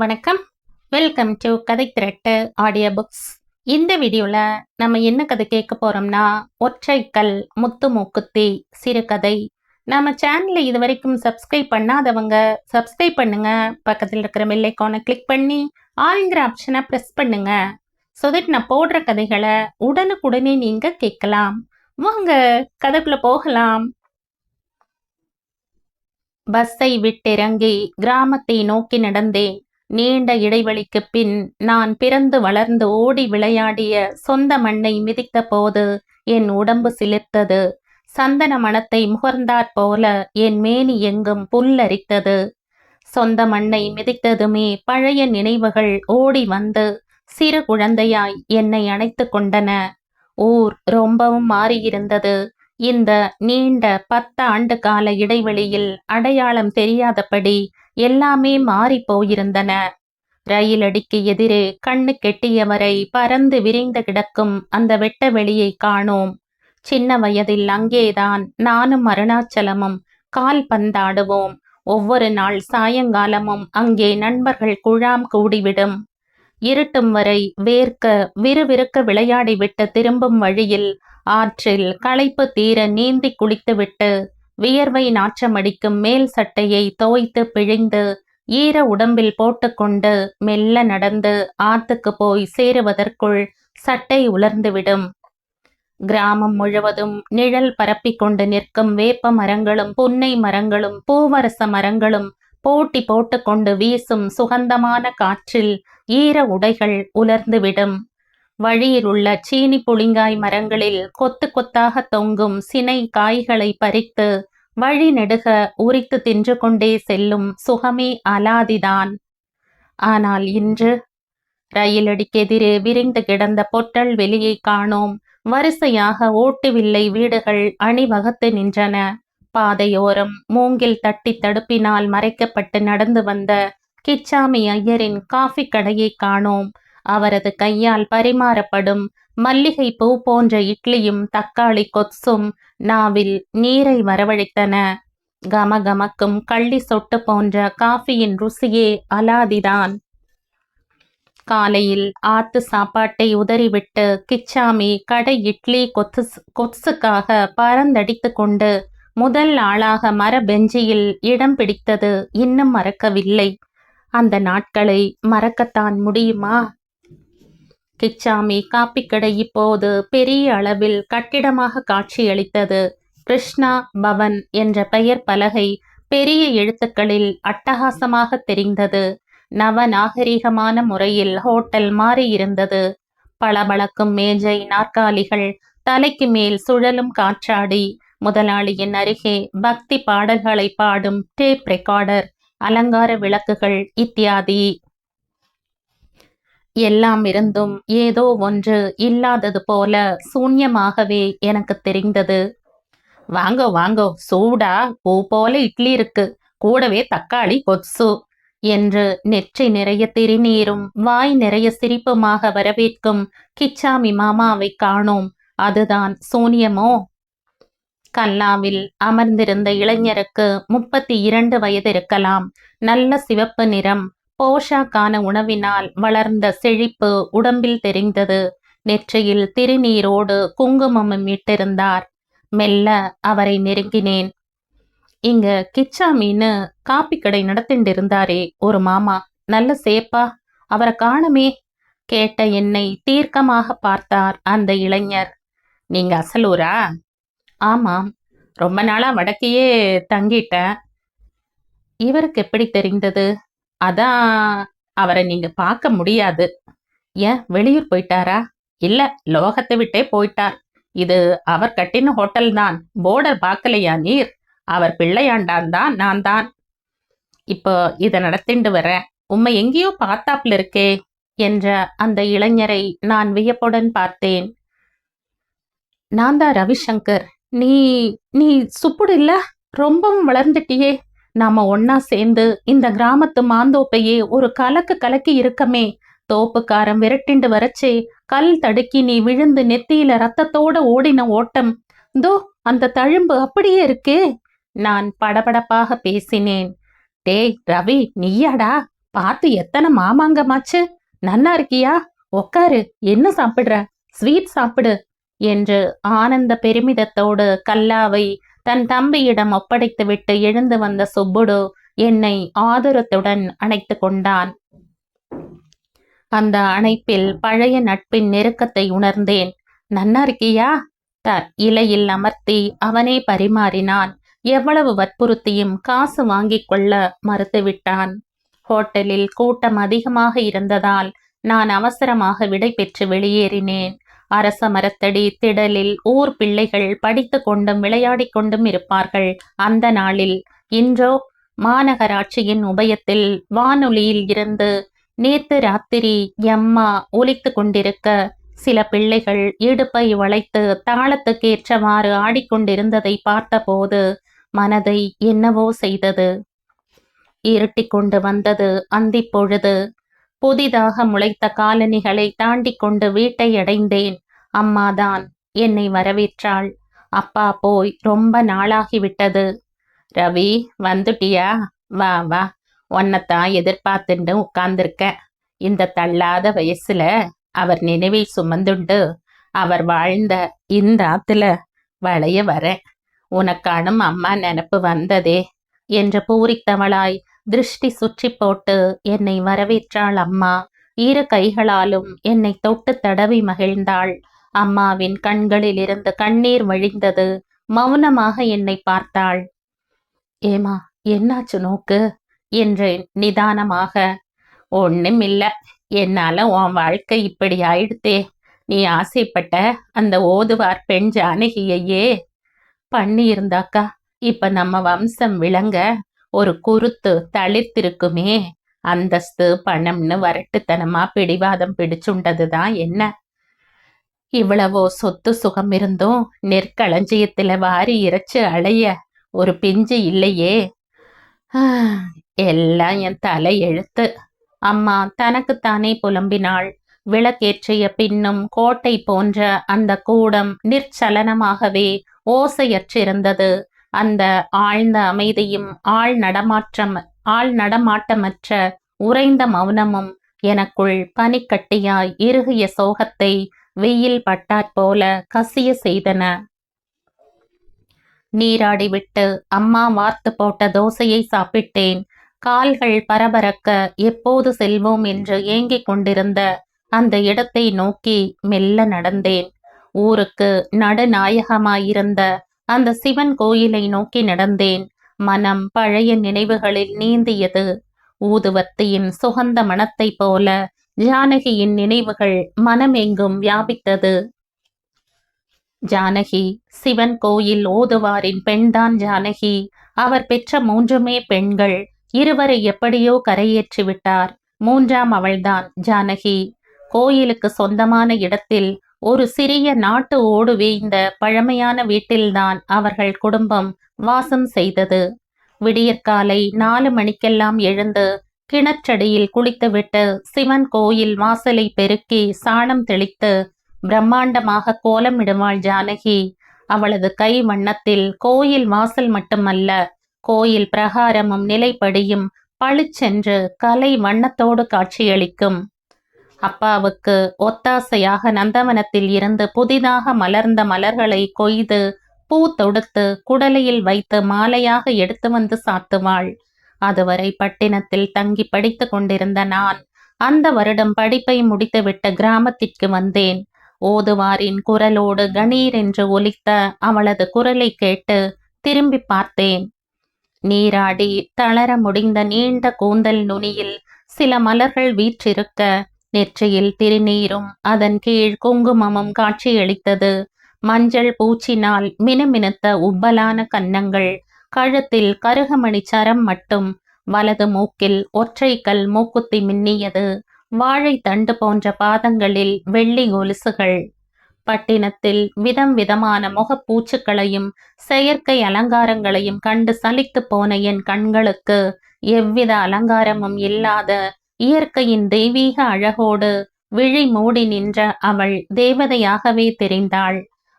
வணக்கம். Welcome to கதை திரட்டு audio books இந்த வீடியோவில் நம்ம என்ன கதை கேட்க போகிறோம்னா ஒற்றைக்கல் முத்து மூக்குத்தி சிறுகதை. நம்ம சேனலை இது வரைக்கும் சப்ஸ்கிரைப் பண்ணாதவங்க சப்ஸ்கிரைப் பண்ணுங்க. பக்கத்தில் இருக்கிற பெல்லைக்கானை கிளிக் பண்ணி ஆளுங்கிற ஆப்ஷனை ப்ரெஸ் பண்ணுங்க. ஸோ தட் நான் போடுற கதைகளை உடனுக்குடனே நீங்கள் கேட்கலாம். வாங்க கதைக்குள்ள போகலாம். பஸ்ஸை விட்டிறங்கி கிராமத்தை நோக்கி நடந்தேன். நீண்ட இடைவெளிக்குப் பின் நான் பிறந்து வளர்ந்து ஓடி விளையாடிய சொந்த மண்ணை மிதித்த போது என் உடம்பு சிலிர்த்தது. சந்தன மணத்தை முகர்ந்தாற் போல என் மேனி எங்கும் புல்லரித்தது. சொந்த மண்ணை மிதித்ததுமே பழைய நினைவுகள் ஓடி வந்து சிறு குழந்தையாய் என்னை அணைத்து கொண்டன. ஊர் ரொம்பவும் மாறியிருந்தது. இந்த நீண்ட பத்து ஆண்டு கால இடைவெளியில் அடையாளம் தெரியாதபடி எல்லாமே மாறி போயிருந்தன. ரயில் அடிக்கு எதிரே கண்ணு கெட்டியவரை பறந்து விரிந்து கிடக்கும் அந்த வெட்ட வெளியை காணோம். சின்ன வயதில் அங்கேதான் நானும் அருணாச்சலமும் கால் பந்தாடுவோம். ஒவ்வொரு நாள் சாயங்காலமும் அங்கே நண்பர்கள் குழாம் கூடிவிடும். இருட்டும் வரை வேர்க்க விறுவிறுக்க விளையாடிவிட்டு திரும்பும் வழியில் ஆற்றில் களைப்பு தீர நீந்தி குளித்துவிட்டு வியர்வை நாற்றமடிக்கும் மேல் சட்டையை தோய்த்து பிழிந்து ஈர உடம்பில் போட்டுக்கொண்டு மெல்ல நடந்து ஆத்துக்கு போய் சேருவதற்குள் சட்டை உலர்ந்துவிடும். கிராமம் முழுவதும் நிழல் பரப்பிக் கொண்டு நிற்கும் வேப்ப மரங்களும் புன்னை மரங்களும் பூவரச மரங்களும் போட்டி போட்டுக்கொண்டு வீசும் சுகந்தமான காற்றில் ஈர உடைகள் உலர்ந்துவிடும். வழியில் உள்ள சீனி புளிங்காய் மரங்களில் கொத்து கொத்தாக தொங்கும் சினை காய்களை பறித்து வழி நெடுக உரித்து தின்று கொண்டே செல்லும் சுகமே அலாதிதான். ஆனால் இன்று ரயிலடிக்கெதிரே விரிந்து கிடந்த பொட்டல் வெளியை காணோம். வரிசையாக ஓட்டுவில்லை வீடுகள் அணிவகுத்து நின்றன. பாதையோரம் மூங்கில் தட்டி தடுப்பினால் மறைக்கப்பட்டு நடந்து வந்த கிச்சாமி ஐயரின் காஃபி கடையை காணோம். அவரது கையால் பரிமாறப்படும் மல்லிகை பூ போன்ற இட்லியும் தக்காளி கொத்தும் நாவில் நீரை வரவழைத்தன. கமகமக்கும் கள்ளி சொட்டு போன்ற காஃபியின் ருசியே அலாதிதான். காலையில் ஆத்து சாப்பாட்டை உதறிவிட்டு கிச்சாமி கடை இட்லி கொத்து கொத்துக்காக பறந்தடித்து கொண்டு முதல் ஆளாக மர பெஞ்சியில் இடம் பிடித்தது இன்னும் மறக்கவில்லை. அந்த நாட்களை மறக்கத்தான் முடியுமா? கிச்சாமி காப்பிக்கடை இப்போது பெரிய அளவில் கட்டிடமாக காட்சியளித்தது. கிருஷ்ணா பவன் என்ற பெயர் பலகை பெரிய எழுத்துக்களில் அட்டகாசமாக தெரிந்தது. நவநாகரிகமான முறையில் ஹோட்டல் மாறியிருந்தது. பளபளக்கும் மேஜை நாற்காலிகள் தலைக்கு மேல் சுழலும் காற்றாடி முதலாளியின் அருகே பக்தி பாடல்களை பாடும் டேப் ரெக்கார்டர் அலங்கார விளக்குகள் இத்தியாதி. எல்லாம் இருந்தும் ஏதோ ஒன்று இல்லாதது போல சூன்யமாகவே எனக்கு தெரிந்தது. வாங்கோ வாங்கோ சூடா பூ போல இட்லி இருக்கு. கூடவே தக்காளி கொத்சு என்று நெற்றி நிறைய திருநீரும் வாய் நிறைய சிரிப்புமாக வரவேற்கும் கிச்சாமி மாமாவை காணோம். அதுதான் சூனியமோ? கல்லாவில் அமர்ந்திருந்த இளைஞருக்கு முப்பத்தி இரண்டு வயது இருக்கலாம். நல்ல சிவப்பு நிறம் போஷாக்கான உணவினால் வளர்ந்த செழிப்பு உடம்பில் தெரிந்தது. நெற்றியில் திருநீரோடு குங்குமமும் இட்டிருந்தார். மெல்ல அவரை நெருங்கினேன். இங்க கிச்சா மீனு காப்பி கடை நடத்திட்டு இருந்தாரே ஒரு மாமா. நல்ல சேப்பா அவரை காணுமே கேட்ட என்னை தீர்க்கமாக பார்த்தார் அந்த இளைஞர். நீங்க அசலூரா ஆமாம். ரொம்ப நாளா வடக்கையே தங்கிட்டேன். இவருக்கு எப்படி தெரிந்தது? அதான் அவரை நீங்க பார்க்க முடியாது. ஏன்? வெளியூர் போயிட்டாரா? இல்ல லோகத்தை விட்டே போயிட்டார். இது அவர் கட்டின ஹோட்டல் தான். போர்டர் பார்க்கலையா நீர்? அவர் பிள்ளையாண்டான் தான் நான் தான். இப்போ இதை நடத்திண்டு வரேன். உம்மை எங்கேயோ பார்த்தாப்புல இருக்கே என்ற அந்த இளைஞரை நான் வியப்புடன் பார்த்தேன். நான் தான் ரவிசங்கர். நீ நீ சுப்புடு இல்ல? ரொம்பவும் வளர்ந்துட்டியே. நாம ஒன்னா சேர்ந்து இந்த கிராமத்து மாந்தோப்பையே ஒரு கலக்கு கலக்கி இருக்கமே. தோப்புக்காரன் விரட்டிண்டு வரச்சே கல் தடுக்கி நீ விழுந்து நெத்தியில ரத்தத்தோட ஓடின ஓட்டம். தோ அந்த தழும்பு அப்படியே இருக்கே. நான் படபடப்பாக பேசினேன். டேய் ரவி நீயாடா? பார்த்து எத்தனை மாமாங்கமாச்சு? நன்னா இருக்கியா? உக்காரு என்ன சாப்பிடுற? ஸ்வீட் சாப்பிடு. என்று ஆனந்த பெருமிதத்தோடு கல்லாவை தன் தம்பியிடம் ஒப்படைத்துவிட்டு எழுந்து வந்த சுப்புடு என்னை ஆதரத்துடன் அணைத்து கொண்டான். அந்த அணைப்பில் பழைய நட்பின் நெருக்கத்தை உணர்ந்தேன். நன்னா இருக்கியா த இலையில் அமர்த்தி அவனே பரிமாறினான். எவ்வளவு வற்புறுத்தியும் காசு வாங்கிக் கொள்ள மறுத்துவிட்டான். ஹோட்டலில் கூட்டம் அதிகமாக இருந்ததால் நான் அவசரமாக விடை பெற்று வெளியேறினேன். அரச மரத்தடி திடலில் ஊர் பிள்ளைகள் படித்து கொண்டும் விளையாடிக் கொண்டும் இருப்பார்கள். அந்த நாளில் இன்றோ மாநகராட்சியின் உபயத்தில் வானொலியில் இருந்து நேத்து ராத்திரி எம்மா ஒலித்து கொண்டிருக்க சில பிள்ளைகள் இடுப்பை வளைத்து தாளத்துக்கு ஏற்றவாறு ஆடிக்கொண்டிருந்ததை பார்த்தபோது மனதை என்னவோ செய்தது. இருட்டிக் கொண்டு வந்தது. அந்திப்பொழுது புதிதாக முளைத்த காலணிகளை தாண்டிக் கொண்டு வீட்டை அடைந்தேன். அம்மாதான் என்னை வரவேற்றாள். அப்பா போய் ரொம்ப நாளாகிவிட்டது. ரவி வந்துட்டியா? வா வா. உன்னைத்தான் எதிர்பார்த்துண்டு உட்கார்ந்திருக்கேன் இந்த தள்ளாத வயசுல அவர் நினைவை சுமந்துண்டு அவர் வாழ்ந்த இந்த ஆத்துல வளைய வரேன். உனக்கானும் அம்மா நினப்பு வந்ததே என்று பூரித்தவளாய் திருஷ்டி சுற்றி போட்டு என்னை வரவேற்றாள் அம்மா. இரு கைகளாலும் என்னை தொட்டு தடவி மகிழ்ந்தாள். அம்மாவின் கண்களிலிருந்து கண்ணீர் வழிந்தது. மௌனமாக என்னை பார்த்தாள். ஏமா என்னாச்சு நோக்கு? என்றேன் நிதானமாக. ஒண்ணுமில்ல. என்னால உன் வாழ்க்கை இப்படி ஆயிடுத்தே. நீ ஆசைப்பட்ட அந்த ஓதுவார் பெண் ஜானகியையே. பண்ணியிருந்தாக்கா இப்ப நம்ம வம்சம் விளங்க ஒரு குருத்து தளிர்த்திருக்குமே. அந்தஸ்து பணம்னு வரட்டுத்தனமா பிடிவாதம் பிடிச்சுண்டதுதான் என்ன? இவ்வளவோ சொத்து சுகம் இருந்தும் நெற்களஞ்சியத்துல வாரி இறைச்சு அலைய ஒரு பிஞ்சு இல்லையே. எல்லாம் என் தலை எழுத்து. அம்மா தனக்குத்தானே புலம்பினாள். விளக்கேற்றிய பின்னும் கோட்டை போன்ற அந்த கூடம் நிற்சலனமாகவே ஓசையற்றிருந்தது. அந்த ஆழ்ந்த அமைதியும் ஆள் நடமாற்றம் ஆள் நடமாட்டமற்ற உறைந்த மௌனமும் எனக்குள் பனிக்கட்டியாய் இறுகிய சோகத்தை வெயில் பட்டாற்போல கசிய செய்தன. நீராடிவிட்டு அம்மா வார்த்து போட்ட தோசையை சாப்பிட்டேன். கால்கள் பரபரக்க எப்போது செல்வோம் என்று ஏங்கிக் கொண்டிருந்த அந்த இடத்தை நோக்கி மெல்ல நடந்தேன். ஊருக்கு நடுநாயகமாயிருந்த அந்த சிவன் கோயிலை நோக்கி நடந்தேன். மனம் பழைய நினைவுகளில் நீந்தியது. ஊதுவத்தியின் சுகந்த மனத்தைப் போல ஜானகியின் நினைவுகள் மனமெங்கும் வியாபித்தது. ஜானகி சிவன் கோயில் ஓதுவாரின் பெண்தான் ஜானகி. அவர் பெற்ற மூன்றுமே பெண்கள். இருவரை எப்படியோ கரையேற்றி விட்டார் மூன்றாம் அவள்தான் ஜானகி. கோயிலுக்கு சொந்தமான இடத்தில் ஒரு சிறிய நாட்டு ஓடு வீழ்ந்த பழமையான வீட்டில்தான் அவர்கள் குடும்பம் வாசம் செய்தது. விடியற்காலை நாலு மணிக்கெல்லாம் எழுந்து கிணற்றடியில் குளித்துவிட்டு சிவன் கோயில் வாசலை பெருக்கி சாணம் தெளித்து பிரம்மாண்டமாக கோலமிடுவாள் ஜானகி. அவளது கை வண்ணத்தில் கோயில் வாசல் மட்டுமல்ல கோயில் பிரகாரமும் நிலைப்படியும் பளிச்சென்று கலை வண்ணத்தோடு காட்சியளிக்கும். அப்பாவுக்கு ஒத்தாசையாக நந்தவனத்தில் இருந்து புதிதாக மலர்ந்த மலர்களை கொய்து பூ தொடுத்து குடலையில் வைத்து மாலையாக எடுத்து வந்து சாத்துவாள். அதுவரை பட்டினத்தில் தங்கி படித்து கொண்டிருந்த நான் அந்த வருடம் படிப்பை முடித்துவிட்டு கிராமத்திற்கு வந்தேன். ஓதுவாரின் குரலோடு கணீர் என்று ஒலித்த அவளது குரலை கேட்டு திரும்பி பார்த்தேன். நீராடி தளர முடிந்த நீண்ட கூந்தல் நுனியில் சில மலர்கள் வீற்றிருக்க நெற்றியில் திருநீரும் அதன் கீழ் குங்குமமும் காட்சியளித்தது. மஞ்சள் பூச்சினால் மினுமினுத்த உப்பலான கன்னங்கள் கழுத்தில் கருகமணி சரம் மட்டும் வலது மூக்கில் ஒற்றைக்கல் மூக்குத்தி மின்னியது வாழை தண்டு போன்ற பாதங்களில் வெள்ளி கொலுசுகள். பட்டினத்தில் விதம் விதமான முகப்பூச்சுக்களையும் செயற்கை அலங்காரங்களையும் கண்டு சலித்துப் போன என் கண்களுக்கு எவ்வித அலங்காரமும் இல்லாத இயற்கையின் தெய்வீக அழகோடு விழி மூடி நின்ற அவள் தேவதையாகவே தெரிந்தாள்.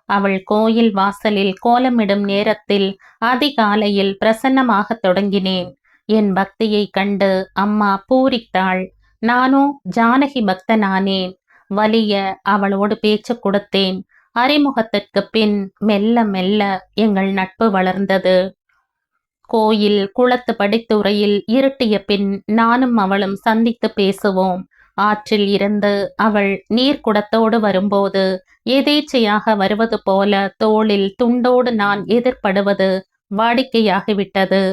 அவள் கோயில் வாசலில் கோலமிடும் நேரத்தில் அதிகாலையில் பிரசன்னமாகத் தொடங்கினேன். என் பக்தியை கண்டு அம்மா பூரித்தாள். நானோ ஜானகி பக்தனானேன் வலிய அவளோடு பேச்சு கொடுத்தேன். அறிமுகத்திற்கு பின் மெல்ல மெல்ல எங்கள் நட்பு வளர்ந்தது. கோயில் குளத்து படித்துறையில் இருட்டிய பின் நானும் அவளும் சந்தித்து பேசுவோம். ஆற்றில் இருந்து அவள் நீர்க்குடத்தோடு வரும்போது எதேச்சையாக வருவது போல தோளில் துண்டோடு நான் எதிர்ப்படுவது வாடிக்கையாகிவிட்டது.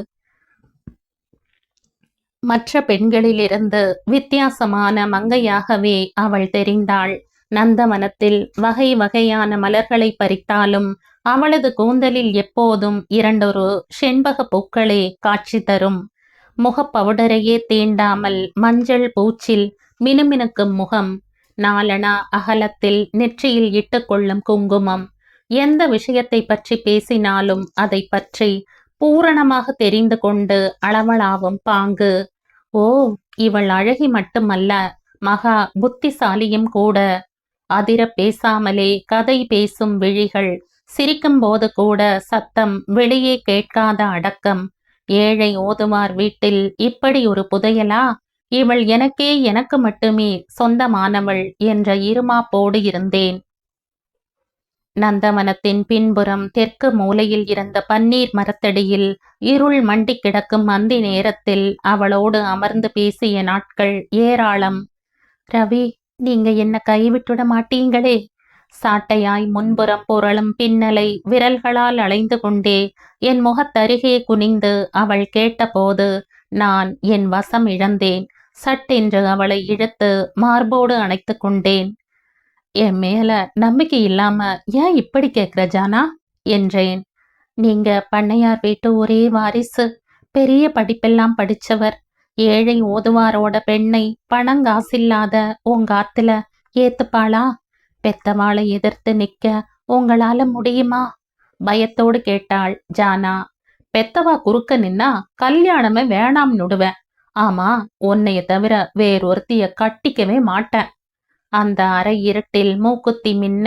மற்ற பெண்களிலிருந்து வித்தியாசமான மங்கையாகவே அவள் தெரிந்தாள். நந்தவனத்தில் வகை வகையான மலர்களை பறித்தாலும் அவளது கூந்தலில் எப்போதும் இரண்டொரு செண்பக பூக்களே காட்சி தரும். முகப்பவுடரையே தீண்டாமல் மஞ்சள் பூச்சில் மினுமினுக்கும் முகம். நாலனா அகலத்தில் நெற்றியில் இட்டுக்கொள்ளும் குங்குமம். எந்த விஷயத்தை பற்றி பேசினாலும் அதை பற்றி பூரணமாக தெரிந்து கொண்டு அளவளாவும் பாங்கு. ஓ இவள் அழகி மட்டுமல்ல மகா புத்திசாலியும் கூட. அதிர பேசாமலே கதை பேசும் விழிகள். சிரிக்கும் போது கூட சத்தம் வெளியே கேட்காத அடக்கம் ஏழை ஓதுவார் வீட்டில் இப்படி ஒரு புதையலா? இவள் எனக்கே எனக்கு மட்டுமே சொந்தமானவள் என்ற இருமாப்போடு இருந்தேன். நந்தவனத்தின் பின்புறம் தெற்கு மூலையில் இருந்த பன்னீர் மரத்தடியில் இருள் மண்டி கிடக்கும் அந்தி நேரத்தில் அவளோடு அமர்ந்து பேசிய நாட்கள் ஏராளம். ரவி நீங்க என்ன கைவிட்டுட மாட்டீங்களே? சாட்டையாய் முன்புறம் புரளும் பின்னலை விரல்களால் அலைந்து கொண்டே என் முகத்தருகே குனிந்து அவள் கேட்டபோது நான் என் வசம் இழந்தேன். சட்டென்று அவளை இழுத்து மார்போடு அணைத்து கொண்டேன். என் மேல நம்பிக்கை இல்லாம ஏன் இப்படி கேக்குற ஜானா? என்றேன். நீங்க பண்ணையார் வீட்டு ஒரே வாரிசு. பெரிய படிப்பெல்லாம் படிச்சவர். ஏழை ஓதுவாரோட பெண்ணை பணங்காசில்லாத உங்க ஆத்துல ஏத்துப்பாளா? பெத்தவாளை எதிர்த்து நிக்க உங்களால முடியுமா? பயத்தோடு கேட்டாள் ஜானா. பெத்தவா குறுக்க நின்னா கல்யாணமே வேணாம் நுடுவேன். ஆமா உன்னைய தவிர வேறொருத்திய கட்டிக்கவே மாட்டேன். அந்த அரை இருட்டில் மூக்குத்தி மின்ன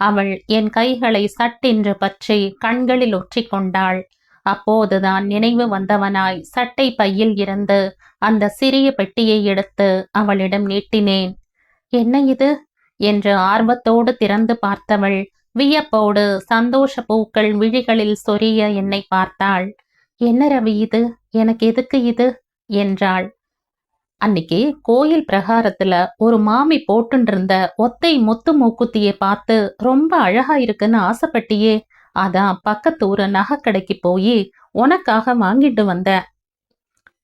அவள் என் கைகளை சட்டென்று பற்றி கண்களில் ஒற்றி கொண்டாள். அப்போதுதான் நினைவு வந்தவனாய் சட்டை பையில் இருந்து அந்த சிறிய பெட்டியை எடுத்து அவளிடம் நீட்டினேன். என்ன இது? என்று ஆர்வத்தோடு திறந்து பார்த்தவள் வியப்போடு சந்தோஷ பூக்கள் விழிகளில் சொரிய என்னை பார்த்தாள். என்ன ரவி இது? எனக்கு எதுக்கு இது? என்றாள். அன்னைக்கு கோயில் பிரகாரத்துல ஒரு மாமி போட்டுருந்த ஒத்தை முத்து மூக்குத்தியை பார்த்து ரொம்ப அழகா இருக்குன்னு ஆசைப்பட்டியே. அதான் பக்கத்து ஊரு நகைக்கடைக்கு போய் உனக்காக வாங்கிட்டு வந்த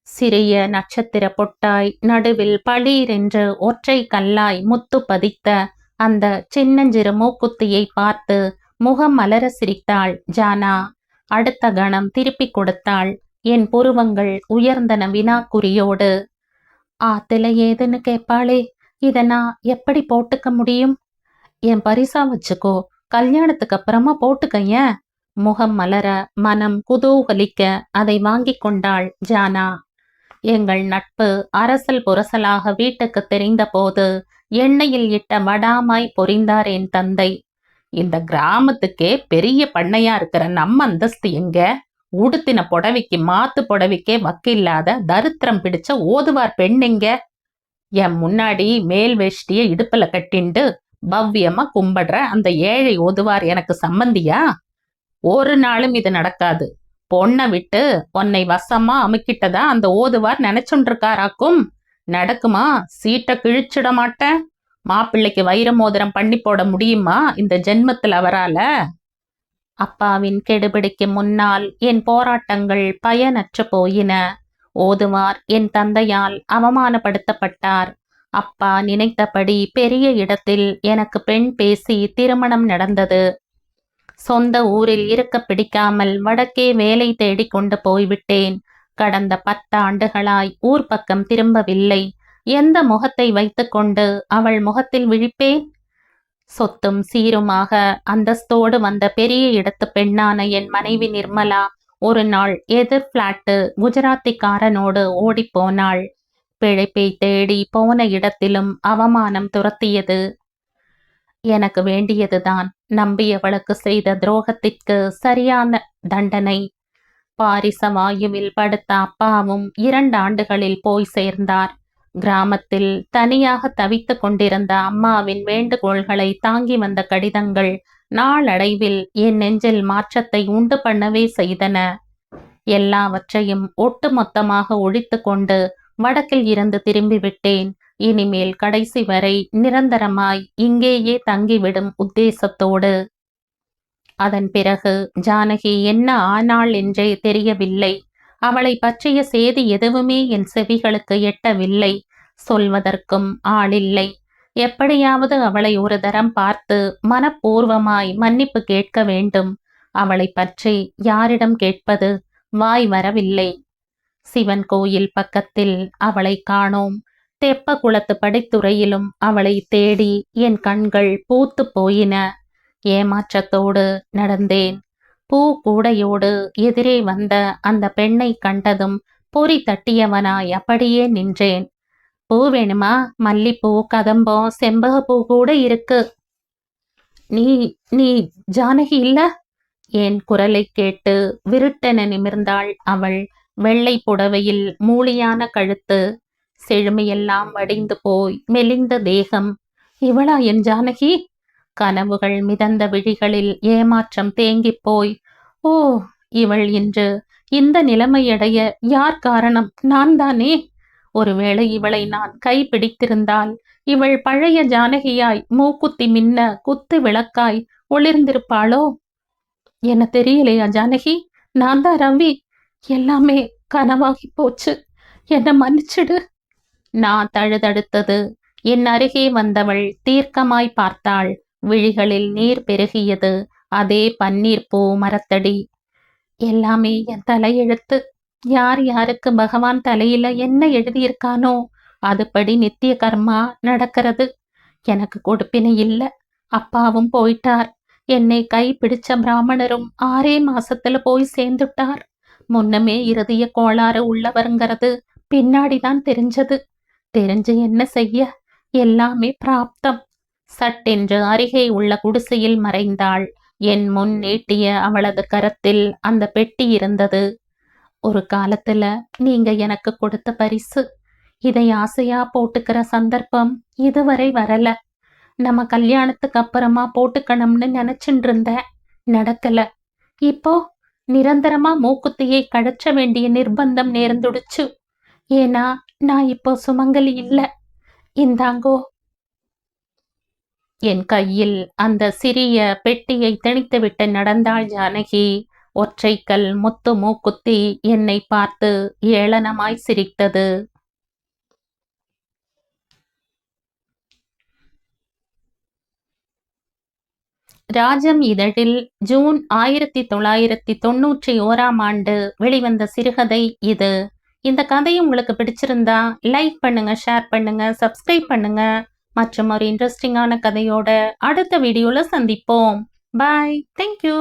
சிறிய நட்சத்திர பொட்டாய் நடுவில் பளீரென்று ஒற்றை கல்லாய் முத்து பதித்த அந்த சின்னஞ்சிறு மூக்குத்தியை பார்த்து முகம் மலர சிரித்தாள் ஜானா. அடுத்த கணம் திருப்பி கொடுத்தாள் என் புருவங்கள் உயர்ந்தன வினாக்குறியோடு. ஆத்துல ஏதுன்னு கேட்பாளே இத நான் எப்படி போட்டுக்க முடியும்? என் பரிசா வச்சுக்கோ கல்யாணத்துக்கு அப்புறமா போட்டுக்கைய முகம் மலர மனம் குதூகலிக்க அதை வாங்கிக் கொண்டாள் ஜானா. எங்கள் நட்பு அரசல் புரசலாக வீட்டுக்கு தெரிந்தபோது எண்ணெயில் இட்ட வடாமாய் பொரிந்தார் என் தந்தை. இந்த கிராமத்துக்கே பெரிய பண்ணையா இருக்கிற நம்ம அந்தஸ்து எங்க? உடுத்தின புடவைக்கு மாத்து புடவைக்கே வக்கில்லாத தரித்திரம் பிடிச்ச ஓதுவார் பெண் எங்க? என் முன்னாடி மேல் வேஷ்டிய இடுப்புல கட்டிண்டு பவ்யமா கும்பிடுற அந்த ஏழை ஓதுவார் எனக்கு சம்மந்தியா ஒரு நாளும் இது நடக்காது. பொண்ணை விட்டு உன்னை வசமா அமுக்கிட்டதா அந்த ஓதுவார் நினைச்சுண்டிருக்காராக்கும்? நடக்குமா? சீட்டை கிழிச்சிட மாட்டேன். மாப்பிள்ளைக்கு வைர மோதிரம் பண்ணி போட முடியுமா? இந்த ஜென்மத்தில் அவரால? அப்பாவின் கெடுபிடிக்கு முன்னால் என் போராட்டங்கள் பயனற்று போயின. ஓதுவார் என் தந்தையால் அவமானப்படுத்தப்பட்டார். அப்பா நினைத்தபடி பெரிய இடத்தில் எனக்கு பெண் பேசி திருமணம் நடந்தது. சொந்த ஊரில் இருக்க பிடிக்காமல் வடக்கே வேலை தேடிக் கொண்டு போய்விட்டேன். கடந்த பத்தாண்டுகளாய் ஊர் பக்கம் திரும்பவில்லை. எந்த முகத்தை வைத்துக்கொண்டு அவள் முகத்தில் விழிப்பேன்? சொத்தும் சீருமாக அந்தஸ்தோடு வந்த பெரிய இடத்து பெண்ணான என் மனைவி நிர்மலா ஒரு நாள் எதிர் பிளாட்டு குஜராத்திக்காரனோடு ஓடிப்போனாள் பிழைப்பை தேடி போன இடத்திலும் அவமானம் துரத்தியது. எனக்கு வேண்டியதுதான். நம்பியவளுக்கு செய்த துரோகத்திற்கு சரியான தண்டனை. பாரிச வாயுவில் படுத்த அப்பாவும் இரண்டு ஆண்டுகளில் போய் சேர்ந்தார். கிராமத்தில் தனியாக தவித்துக் கொண்டிருந்த அம்மாவின் வேண்டுகோள்களை தாங்கி வந்த கடிதங்கள் நாளடைவில் என் நெஞ்சில் மாற்றத்தை உண்டு பண்ணவே செய்தன. எல்லாவற்றையும் ஒட்டுமொத்தமாக ஒழித்து கொண்டு வடக்கில் இருந்து திரும்பிவிட்டேன் இனிமேல் கடைசி வரை நிரந்தரமாய் இங்கேயே தங்கிவிடும் உத்தேசத்தோடு. அதன் பிறகு ஜானகி என்ன ஆனாள் என்றே தெரியவில்லை. அவளை பற்றிய செய்தி எதுவுமே என் செவிகளுக்கு எட்டவில்லை. சொல்வதற்கும் ஆளில்லை. எப்படியாவது அவளை ஒரு தரம் பார்த்து மனப்பூர்வமாய் மன்னிப்பு கேட்க வேண்டும். அவளை பற்றி யாரிடம் கேட்பது? வாய் வரவில்லை. சிவன் கோயில் பக்கத்தில் அவளை காணோம். தெப்ப குளத்து படித்துறையிலும் அவளை தேடி என் கண்கள் பூத்து போயின. ஏமாற்றத்தோடு நடந்தேன். பூ கூடையோடு எதிரே வந்த அந்த பெண்ணை கண்டதும் பொறி தட்டியவனாய் அப்படியே நின்றேன். பூ வேணுமா? மல்லிப்பூ கதம்பம் செம்பகப்பூ கூட இருக்கு. நீ நீ ஜானகி இல்ல? என் குரலை கேட்டு விருட்டென நிமிர்ந்தாள் அவள். வெள்ளை புடவையில் மூளியான கழுத்து செழுமையெல்லாம் வடிந்து போய் மெலிந்த தேகம். இவளா என் ஜானகி? கனவுகள் மிதந்த விழிகளில் ஏமாற்றம் தேங்கிப் போய். ஓ இவள் இன்று இந்த நிலைமையடைய யார் காரணம்? நான் தானே? ஒருவேளை இவளை நான் கை பிடித்திருந்தால் இவள் பழைய ஜானகியாய் மூக்குத்தி மின்ன குத்து விளக்காய் ஒளிர்ந்திருப்பாளோ? என்ன தெரியலையா ஜானகி நான் தான் ரவி. எல்லாமே கனவாகி போச்சு. என்ன மன்னிச்சிடு. நான் தழுதடுத்தது என் அருகே வந்தவள் தீர்க்கமாய் பார்த்தாள். விழிகளில் நீர் பெருகியது. அதே பன்னீர் பூ மரத்தடி. எல்லாமே என் தலையெழுத்து. யார் யாருக்கு பகவான் தலையில என்ன எழுதியிருக்கானோ அதுபடி நித்திய கர்மா நடக்கிறது. எனக்கு கொடுப்பினை இல்ல. அப்பாவும் போயிட்டார். என்னை கை பிடிச்ச பிராமணரும் ஆறே மாசத்துல போய் சேர்ந்துட்டார். முன்னமே இறுதிய கோளாறு உள்ளவருங்கிறது பின்னாடிதான் தெரிஞ்சது. தெரிஞ்சு என்ன செய்ய? எல்லாமே பிராப்தம். சட்டென்று அருகே உள்ள குடிசையில் மறைந்தாள். என் முன் நீட்டிய அவளது கரத்தில் அந்த பெட்டி இருந்தது. ஒரு காலத்துல நீங்க எனக்கு கொடுத்த பரிசு. இதை ஆசையா போட்டுக்கிற சந்தர்ப்பம் இதுவரை வரல. நம்ம கல்யாணத்துக்கு அப்புறமா போட்டுக்கணும்னு நினைச்சுட்டு இருந்தேன். நடக்கல. இப்போ நிரந்தரமா மூக்குத்தியை கழற்ற வேண்டிய நிர்பந்தம் நேர்ந்துடுச்சு. ஏன்னா நான் இப்போ சுமங்கலி இல்ல. இந்தாங்கோ. என் கையில் அந்த சிறிய பெட்டியை திணித்துவிட்டு நடந்தாள் ஜானகி. ஒற்றைக்கல் முத்து மூக்குத்தி என்னை பார்த்து ஏளனமாய் சிரித்தது. ராஜம் இதழில் ஜூன் ஆயிரத்தி தொள்ளாயிரத்தி தொன்னூற்றி ஓராம் ஆண்டு வெளிவந்த சிறுகதை இது. இந்த கதை உங்களுக்கு பிடிச்சிருந்தா லைக் பண்ணுங்க ஷேர் பண்ணுங்க சப்ஸ்கிரைப் பண்ணுங்க. மற்றும் ஒரு இன்ட்ரெஸ்டிங்கான கதையோட அடுத்த வீடியோல சந்திப்போம். Bye thank you